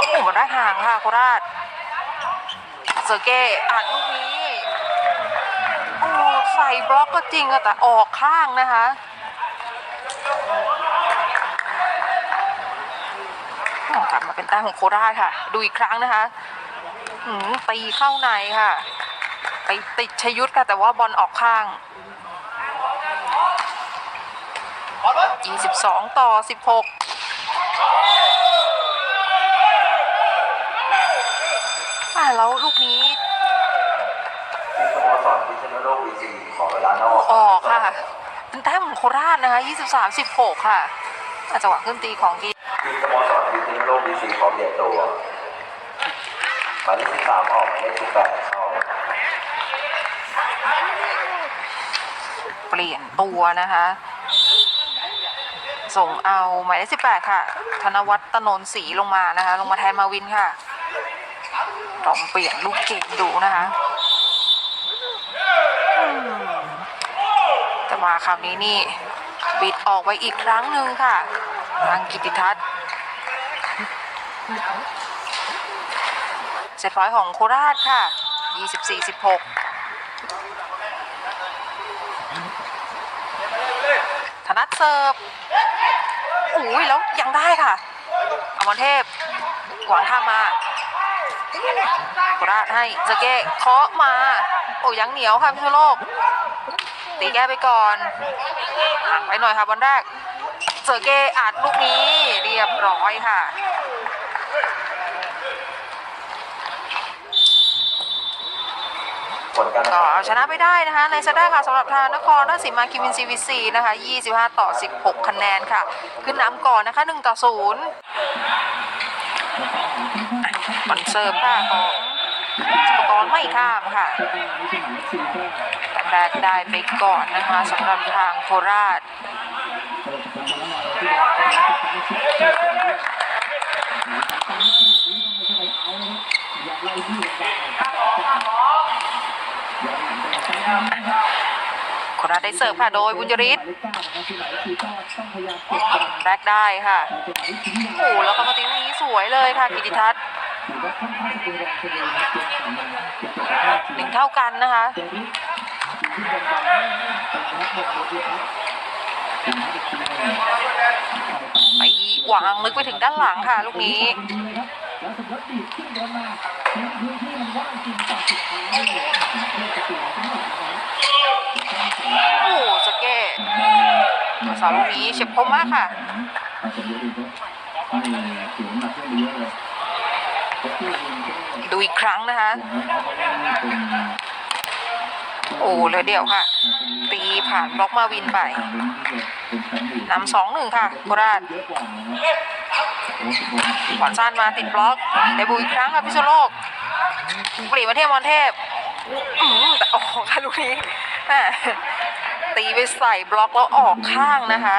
โอ้โหได้ห่างค่ะโคราชเซอร์เก้อัดลูกนี้โอ้ใส่บล็อกก็จริงอะแต่ออกข้างนะคะกลับมาเป็นแต้มของโคราชค่ะ ดูอีกครั้งนะคะหืมตีเข้าในค่ะไปติดชยุทธค่ะแต่ว่าบอลออกข้าง 22 ต่อ 16 อ่าแล้วลูกนี้ที่สโมสรพิษณุโลกวีซีขอเวลานอกออกค่ะ เป็นแต้มของโคราชนะคะ 23 16 ค่ะอะจังหวะขึ้นตีของกีที่สโมสรพิษณุโลกวีซีขอเปลี่ยนตัวหมายเลขสิบสามออกหมายเลขสิบแปดเข้าเปลี่ยนตัวนะคะ ส่งเอาหมายเลข18 ค่ะ ธนวัฒน์ตนนศรีลงมานะคะ ลงมาแทนมาวินค่ะ ลองเปลี่ยนลูกเกมดูนะคะอืมแต่มาคราวนี้นี่บิดออกไปอีกครั้งหนึ่งค่ะทางกิติทัศน์เจ็ดร้อยของโคราชค่ะ 24-16 ธนัทเสิร์ฟอุ้ยแล้วยังได้ค่ะอมรเทพ หวังข้ามมาโคราชให้สเก้เคาะมา โอ้ยังเหนียวค่ะพิษณุโลก ตีแก้ไปก่อนห่างไปหน่อยค่ะบอลแรกเซอร์เก้อัดลูกนี้เรียบร้อยค่ะก็เอาชนะไปได้นะคะ ในเซตแรกค่ะสำหรับทางนครราชสีมาคิมินซีวีซีนะคะ 25 ต่อ 16 คะแนนค่ะ ขึ้นนำก่อนนะคะ 1 ต่อ 0 บอลเซิร์ฟค่ะของสปกรไม่ข้ามค่ะแต้มแรกได้ไปก่อนนะคะสำหรับทางโคราช โคราชได้เสิร์ฟค่ะโดยบุญยริศแรกได้ค่ะโอ้โหแล้วก็มาตีนี้สวยเลยค่ะกิติทัศน์หนึ่งเท่ากันนะคะไปวางลึกไปถึงด้านหลังค่ะ ลูกนี้ โอ้โหสเก้ สาวลูกนี้เฉียบคมมากค่ะดูอีกครั้งนะคะ โอ้เลยเดี่ยวค่ะ ตีผ่านบล็อกมาวินไปนำสองหนึ่งค่ะโคราชขวานสั้นมาติดบล็อกเดบูอีกครั้งค่ะพิษณุโลกปรีมาเทพมอนเทพ อืมแต่ออกค่ะลูกนี้แม่ ตีไปใส่บล็อกแล้วออกข้างนะคะ